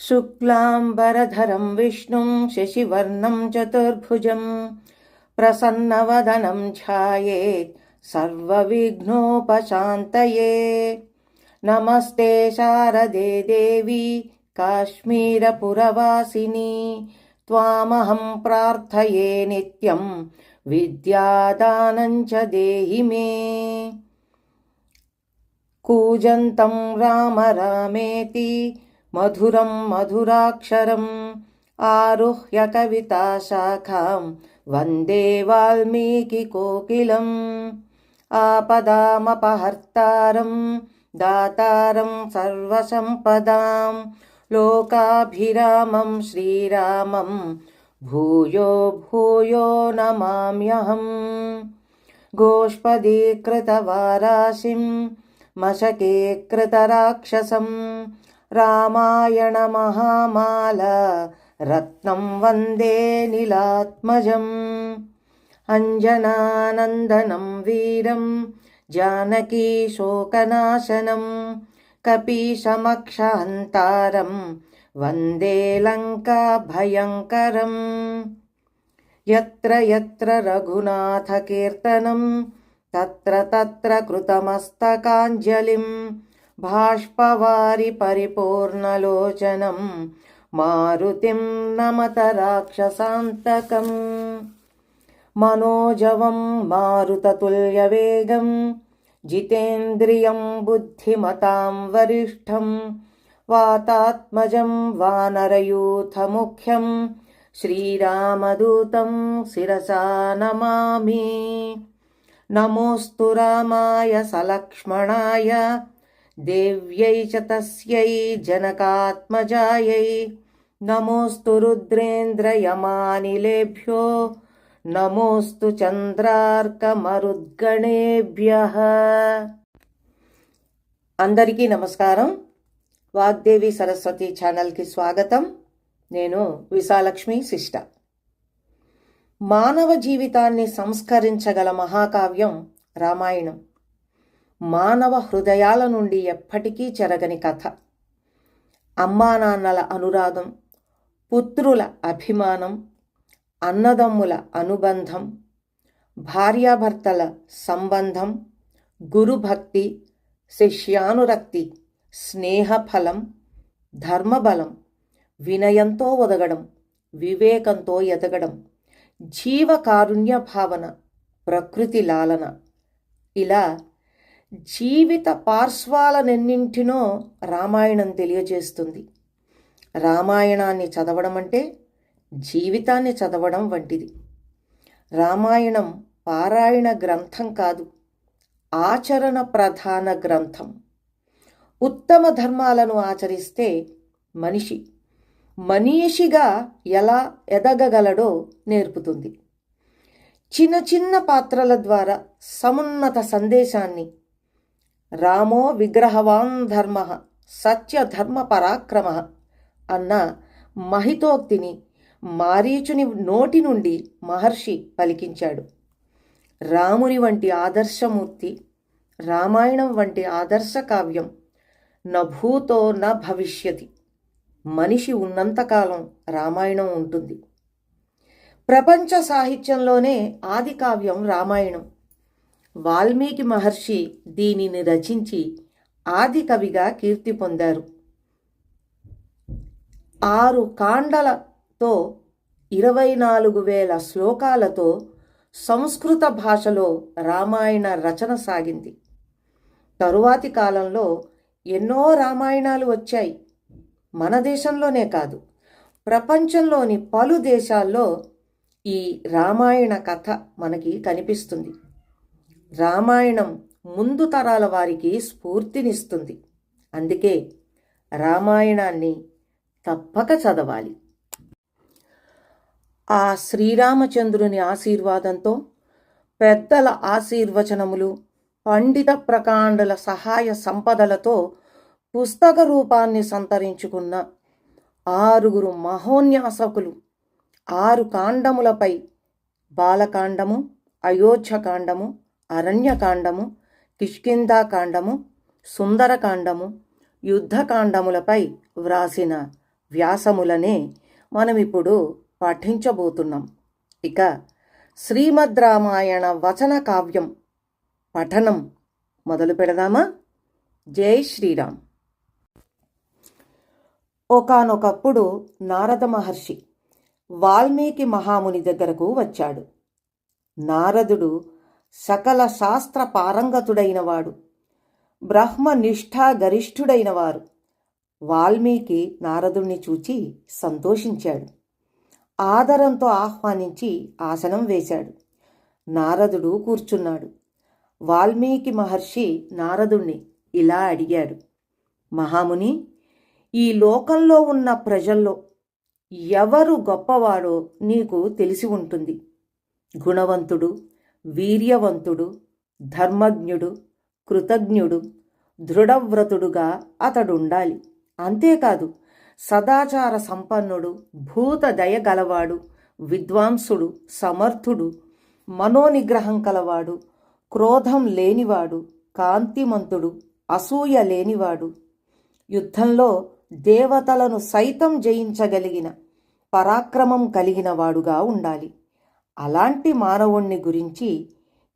शुक्लाम्बरधरं विष्णुं शशिवर्णं चतुर्भुजं प्रसन्नवदनं ध्यायेत् सर्वविघ्नोपशान्तये नमस्ते शारदे देवी काश्मीरपुरवासिनी त्वामहं प्रार्थये नित्यं विद्यादानं च देहि मे कूजन्तं राम रामेति मधुरं मधुराक्षरम् आरुह्य कविताशाखां वंदे वाल्मीकिकोकिलम् आपदामपहर्तारं दातारं सर्वसम्पदां लोकाभिरामं श्रीरामं भूयो भूयो नमाम्यहम् गोष्पदीकृतवाराशिं मशके कृतराक्षसं रामायणमहामाल रत्नं वन्दे नीलात्मजम् अञ्जनानन्दनं वीरं जानकीशोकनाशनं कपीशमक्षहन्तारं वन्दे लङ्काभयङ्करम् यत्र यत्र रघुनाथकीर्तनं तत्र तत्र कृतमस्तकाञ्जलिं बाष्पवारि परिपूर्णलोचनं मारुतिं नमत राक्षसान्तकम् मनोजवं मारुततुल्यवेगं जितेन्द्रियं बुद्धिमतां वरिष्ठं वातात्मजं वानरयूथमुख्यं श्रीरामदूतं शिरसा नमामि नमोऽस्तु रामाय सलक्ष्मणाय देव्यै च तस्यै जनकात्मजायै नमोऽस्तु रुद्रेन्द्रयमानिलेभ्यो నమోస్తు చంద్రార్కమరుద్గణేభ్య అందరికీ నమస్కారం వాగ్దేవి సరస్వతి ఛానల్కి స్వాగతం నేను విశాలక్ష్మి శిష్ట మానవ జీవితాన్ని సంస్కరించగల మహాకావ్యం రామాయణం మానవ హృదయాల నుండి ఎప్పటికీ చెరగని కథ. అమ్మా నాన్నల అనురాగం పుత్రుల అభిమానం అన్నదమ్ముల అనుబంధం భార్యాభర్తల సంబంధం గురుభక్తి శిష్యానురక్తి స్నేహఫలం ధర్మబలం వినయంతో ఒదగడం వివేకంతో ఎదగడం జీవకారుణ్య భావన ప్రకృతి లాలన. ఇలా జీవిత పార్శ్వాలనెన్నింటినో రామాయణం తెలియజేస్తుంది. రామాయణాన్ని చదవడం అంటే జీవితాన్ని చదవడం వంటిది. రామాయణం పారాయణ గ్రంథం కాదు ఆచరణ ప్రధాన గ్రంథం. ఉత్తమ ధర్మాలను ఆచరిస్తే మనిషి మనీషిగా ఎలా ఎదగగలడో నేర్పుతుంది. చిన్న చిన్న పాత్రల ద్వారా సమున్నత సందేశాన్ని రామో విగ్రహవాన్ ధర్మ సత్యధర్మ పరాక్రమ అన్న మహితోక్తిని మారీచుని నోటి నుండి మహర్షి పలికించాడు. రాముని వంటి ఆదర్శమూర్తి రామాయణం వంటి ఆదర్శ కావ్యం నభూతో న భవిష్యతి. మనిషి ఉన్నంతకాలం రామాయణం ఉంటుంది. ప్రపంచ సాహిత్యంలోనే ఆది కావ్యం రామాయణం. వాల్మీకి మహర్షి దీనిని రచించి ఆది కవిగా కీర్తి పొందారు. ఆరు కాండలతో ఇరవై నాలుగు వేల శ్లోకాలతో సంస్కృత భాషలో రామాయణ రచన సాగింది. తరువాతి కాలంలో ఎన్నో రామాయణాలు వచ్చాయి. మన దేశంలోనే కాదు ప్రపంచంలోని పలు దేశాల్లో ఈ రామాయణ కథ మనకి కనిపిస్తుంది. రామాయణం ముందు తరాల వారికి స్ఫూర్తినిస్తుంది. అందుకే రామాయణాన్ని తప్పక చదవాలి. ఆ శ్రీరామచంద్రుని ఆశీర్వాదంతో పెద్దల ఆశీర్వచనములు పండిత ప్రకాండల సహాయ సంపదలతో పుస్తక రూపాన్ని సంతరించుకున్న ఆరుగురు మహోన్యాసకులు ఆరు కాండములపై బాలకాండము అయోధ్యకాండము అరణ్యకాండము కిష్కిందాకాండము సుందరకాండము యుద్ధకాండములపై వ్రాసిన వ్యాసములనే మనం ఇప్పుడు పఠించబోతున్నాం. ఇక శ్రీమద్ రామాయణ వచన కావ్యం పఠనం మొదలు పెడదామా? జై శ్రీరామ్. ఒకానొకప్పుడు నారద మహర్షి వాల్మీకి మహాముని దగ్గరకు వచ్చాడు. నారదుడు సకల శాస్త్ర పారంగతుడైనవాడు. బ్రహ్మనిష్ఠా గరిష్ఠుడైనవారు. వాల్మీకి నారదుణ్ణి చూచి సంతోషించాడు. ఆదరంతో ఆహ్వానించి ఆసనం వేశాడు. నారదుడు కూర్చున్నాడు. వాల్మీకి మహర్షి నారదుణ్ణి ఇలా అడిగాడు. మహాముని ఈ లోకంలో ఉన్న ప్రజల్లో ఎవరు గొప్పవాడో నీకు తెలిసి ఉంటుంది. గుణవంతుడు వీర్యవంతుడు ధర్మజ్ఞుడు కృతజ్ఞుడు దృఢవ్రతుడుగా అతడుండాలి. అంతేకాదు సదాచార సంపన్నుడు భూత దయ గలవాడు విద్వాంసుడు సమర్థుడు మనోనిగ్రహం కలవాడు క్రోధం లేనివాడు కాంతిమంతుడు అసూయ లేనివాడు యుద్ధంలో దేవతలను సైతం జయించగలిగిన పరాక్రమం కలిగినవాడుగా ఉండాలి. అలాంటి మానవుణ్ణి గురించి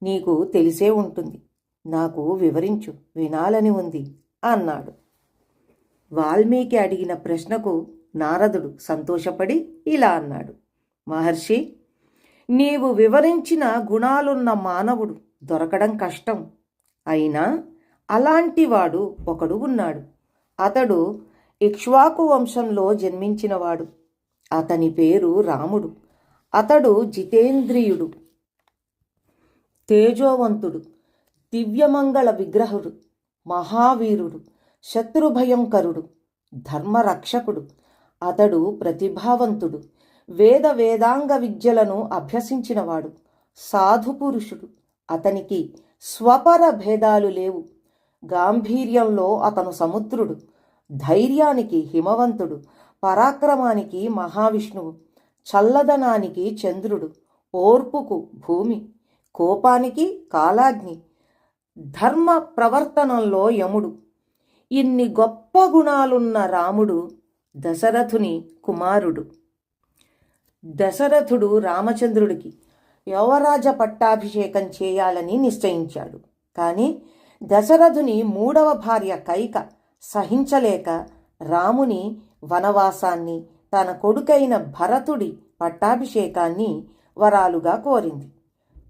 నీకు తెలిసే ఉంటుంది. నాకు వివరించు వినాలని ఉంది అన్నాడు. వాల్మీకి అడిగిన ప్రశ్నకు నారదుడు సంతోషపడి ఇలా అన్నాడు. మహర్షి నీవు వివరించిన గుణాలున్న మానవుడు దొరకడం కష్టం. అయినా అలాంటివాడు ఒకడు ఉన్నాడు. అతడు ఇక్ష్వాకు వంశంలో జన్మించినవాడు. అతని పేరు రాముడు. అతడు జితేంద్రియుడు తేజోవంతుడు దివ్యమంగళ విగ్రహుడు మహావీరుడు శత్రుభయంకరుడు ధర్మరక్షకుడు. అతడు ప్రతిభావంతుడు వేద వేదాంగ విద్యలను అభ్యసించినవాడు సాధుపురుషుడు అతనికి స్వపర భేదాలు లేవు. గాంభీర్యంలో అతను సముద్రుడు ధైర్యానికి హిమవంతుడు పరాక్రమానికి మహావిష్ణువు. చల్లదనానికి చంద్రుడు ఓర్పుకు భూమి కోపానికి కాలాగ్ని ధర్మ ప్రవర్తనంలో యముడు. ఇన్ని గొప్ప గుణాలున్న రాముడు దశరథుని కుమారుడు. దశరథుడు రామచంద్రుడికి యువరాజ పట్టాభిషేకం చేయాలని నిశ్చయించాడు. కానీ దశరథుని మూడవ భార్య కైక సహించలేక రాముని వనవాసాన్ని తన కొడుకైన భరతుడి పట్టాభిషేకాన్ని వరాలుగా కోరింది.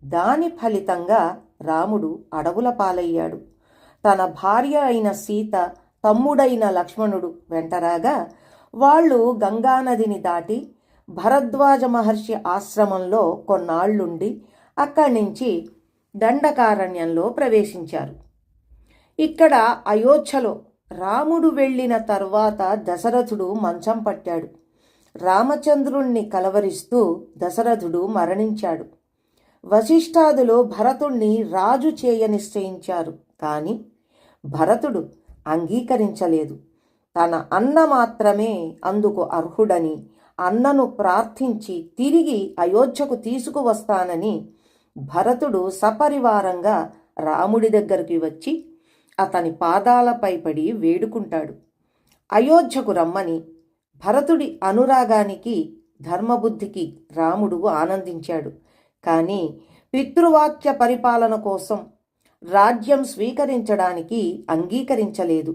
దాని ఫలితంగా రాముడు అడవుల పాలయ్యాడు. తన భార్య అయిన సీత తమ్ముడైన లక్ష్మణుడు వెంటరాగా వాళ్ళు గంగానదిని దాటి భరద్వాజ మహర్షి ఆశ్రమంలో కొన్నాళ్ళుండి అక్కడి నుంచి దండకారణ్యంలో ప్రవేశించారు. ఇక్కడ అయోధ్యలో రాముడు వెళ్ళిన తర్వాత దశరథుడు మంచం పట్టాడు. రామచంద్రుణ్ణి కలవరిస్తూ దశరథుడు మరణించాడు. వశిష్ఠాదులు భరతుణ్ణి రాజు చేయ నిశ్చయించారు. కానీ భరతుడు అంగీకరించలేదు. తన అన్న మాత్రమే అందుకు అర్హుడని అన్నను ప్రార్థించి తిరిగి అయోధ్యకు తీసుకువస్తానని భరతుడు సపరివారంగా రాముడి దగ్గరికి వచ్చి అతని పాదాలపై పడి వేడుకుంటాడు. అయోధ్యకు రమ్మని భరతుడి అనురాగానికి ధర్మబుద్ధికి రాముడు ఆనందించాడు. కానీ పితృవాక్య పరిపాలన కోసం రాజ్యం స్వీకరించడానికి అంగీకరించలేదు.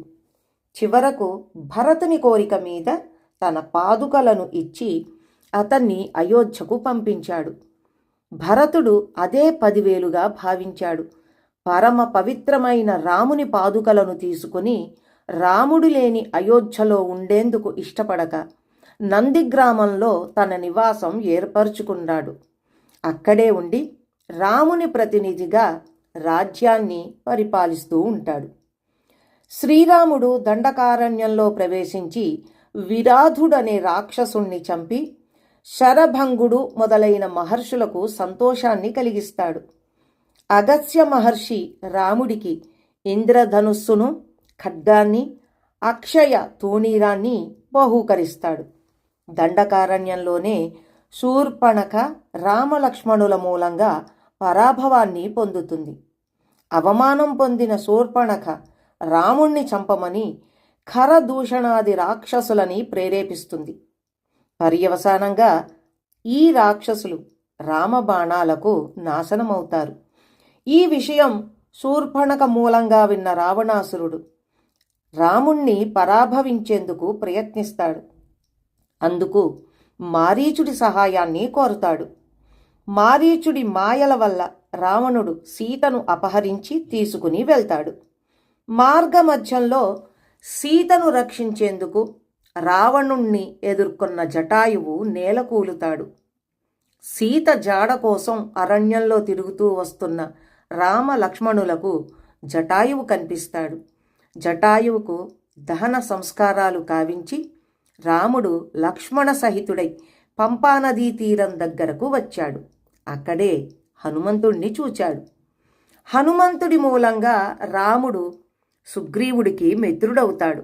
చివరకు భరతుని కోరిక మీద తన పాదుకలను ఇచ్చి అతన్ని అయోధ్యకు పంపించాడు. భరతుడు అదే పదివేలుగా భావించాడు. పరమ పవిత్రమైన రాముని పాదుకలను తీసుకుని రాముడు లేని అయోధ్యలో ఉండేందుకు ఇష్టపడక నందిగ్రామంలో తన నివాసం ఏర్పరుచుకున్నాడు. అక్కడే ఉండి రాముని ప్రతినిధిగా రాజ్యాన్ని పరిపాలిస్తూ ఉంటాడు. శ్రీరాముడు దండకారణ్యంలో ప్రవేశించి విరాధుడనే రాక్షసుణ్ణి చంపి శరభంగుడు మొదలైన మహర్షులకు సంతోషాన్ని కలిగిస్తాడు. అగస్య మహర్షి రాముడికి ఇంద్రధనుస్సును ఖడ్గాన్ని అక్షయ తూణీరాన్ని బహూకరిస్తాడు. దండకారణ్యంలోనే శూర్పణక రామలక్ష్మణుల మూలంగా పరాభవాన్ని పొందుతుంది. అవమానం పొందిన శూర్పణక రాముణ్ణి చంపమని ఖరదూషణాది రాక్షసులని ప్రేరేపిస్తుంది. పర్యవసానంగా ఈ రాక్షసులు రామబాణాలకు నాశనమవుతారు. ఈ విషయం శూర్పణక మూలంగా విన్న రావణాసురుడు రాముణ్ణి పరాభవించేందుకు ప్రయత్నిస్తాడు. అందుకు మారీచుడి సహాయాన్ని కోరుతాడు. మారీచుడి మాయల వల్ల రావణుడు సీతను అపహరించి తీసుకుని వెళ్తాడు. మార్గమధ్యంలో సీతను రక్షించేందుకు రావణుణ్ణి ఎదుర్కొన్న జటాయువు నేలకూలుతాడు. సీత జాడ కోసం అరణ్యంలో తిరుగుతూ వస్తున్న రామ లక్ష్మణులకు జటాయువు కనిపిస్తాడు. జటాయువుకు దహన సంస్కారాలు కావించి రాముడు లక్ష్మణ సహితుడై పంపానదీ తీరం దగ్గరకు వచ్చాడు. అక్కడే హనుమంతుణ్ణి చూచాడు. హనుమంతుడి మూలంగా రాముడు సుగ్రీవుడికి మిత్రుడవుతాడు.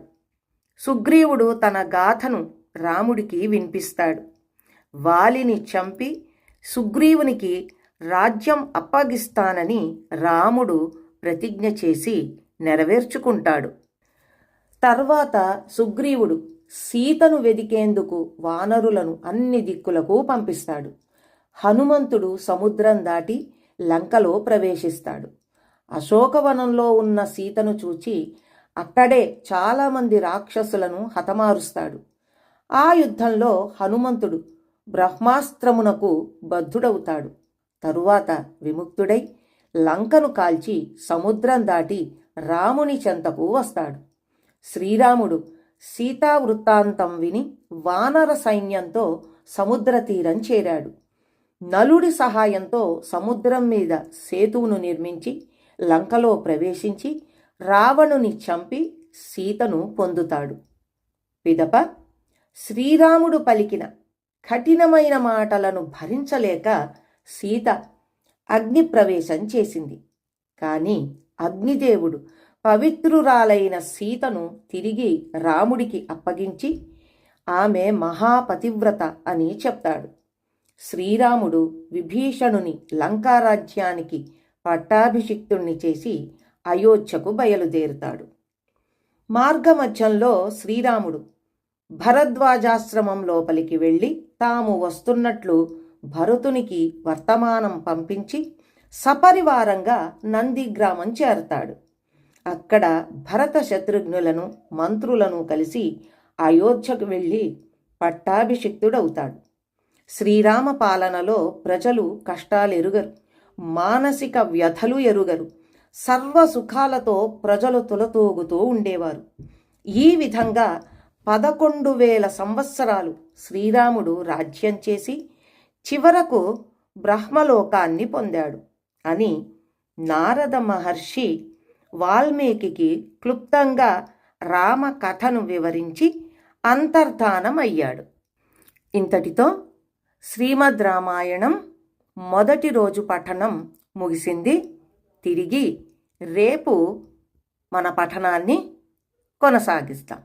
సుగ్రీవుడు తన గాథను రాముడికి వినిపిస్తాడు. వాలిని చంపి సుగ్రీవునికి రాజ్యం అప్పగిస్తానని రాముడు ప్రతిజ్ఞ చేసి నెరవేర్చుకుంటాడు. తర్వాత సుగ్రీవుడు సీతను వెదికేందుకు వానరులను అన్ని దిక్కులకు పంపిస్తాడు. హనుమంతుడు సముద్రం దాటి లంకలో ప్రవేశిస్తాడు. అశోకవనంలో ఉన్న సీతను చూచి అక్కడే చాలామంది రాక్షసులను హతమారుస్తాడు. ఆ యుద్ధంలో హనుమంతుడు బ్రహ్మాస్త్రమునకు బద్ధుడవుతాడు. తరువాత విముక్తుడై లంకను కాల్చి సముద్రం దాటి రాముని చెంతకు వస్తాడు. శ్రీరాముడు సీతా వృత్తాంతం విని వానర సైన్యంతో సముద్ర తీరం చేరాడు. నలుడి సహాయంతో సముద్రం మీద సేతువును నిర్మించి లంకలో ప్రవేశించి రావణుని చంపి సీతను పొందుతాడు. పిదప శ్రీరాముడు పలికిన కఠినమైన మాటలను భరించలేక సీత అగ్నిప్రవేశం చేసింది. కానీ అగ్నిదేవుడు పవిత్రురాలైన సీతను తిరిగి రాముడికి అప్పగించి ఆమె మహాపతివ్రత అని చెప్తాడు. శ్రీరాముడు విభీషణుని లంకారాజ్యానికి పట్టాభిషిక్తుణ్ణి చేసి అయోధ్యకు బయలుదేరుతాడు. మార్గమధ్యంలో శ్రీరాముడు భరద్వాజాశ్రమం లోపలికి వెళ్ళి తాము వస్తున్నట్లు భరతునికి వర్తమానం పంపించి సపరివారంగా నందిగ్రామం చేరతాడు. అక్కడ భరత శత్రుఘ్నులను మంత్రులను కలిసి అయోధ్యకు వెళ్ళి పట్టాభిషిక్తుడవుతాడు. శ్రీరామ పాలనలో ప్రజలు కష్టాలెరుగరు మానసిక వ్యధలు ఎరుగరు సర్వ సుఖాలతో ప్రజలు తులతూగుతూ ఉండేవారు. ఈ విధంగా పదకొండు వేల సంవత్సరాలు శ్రీరాముడు రాజ్యం చేసి చివరకు బ్రహ్మలోకాన్ని పొందాడు. అని నారద మహర్షి వాల్మీకి క్లుప్తంగా రామ కథను వివరించి అంతర్ధానమయ్యాడు. ఇంతటితో శ్రీమద్ రామాయణం మొదటి రోజు పఠనం ముగిసింది. తిరిగి రేపు మన పఠనాన్ని కొనసాగిస్తాం.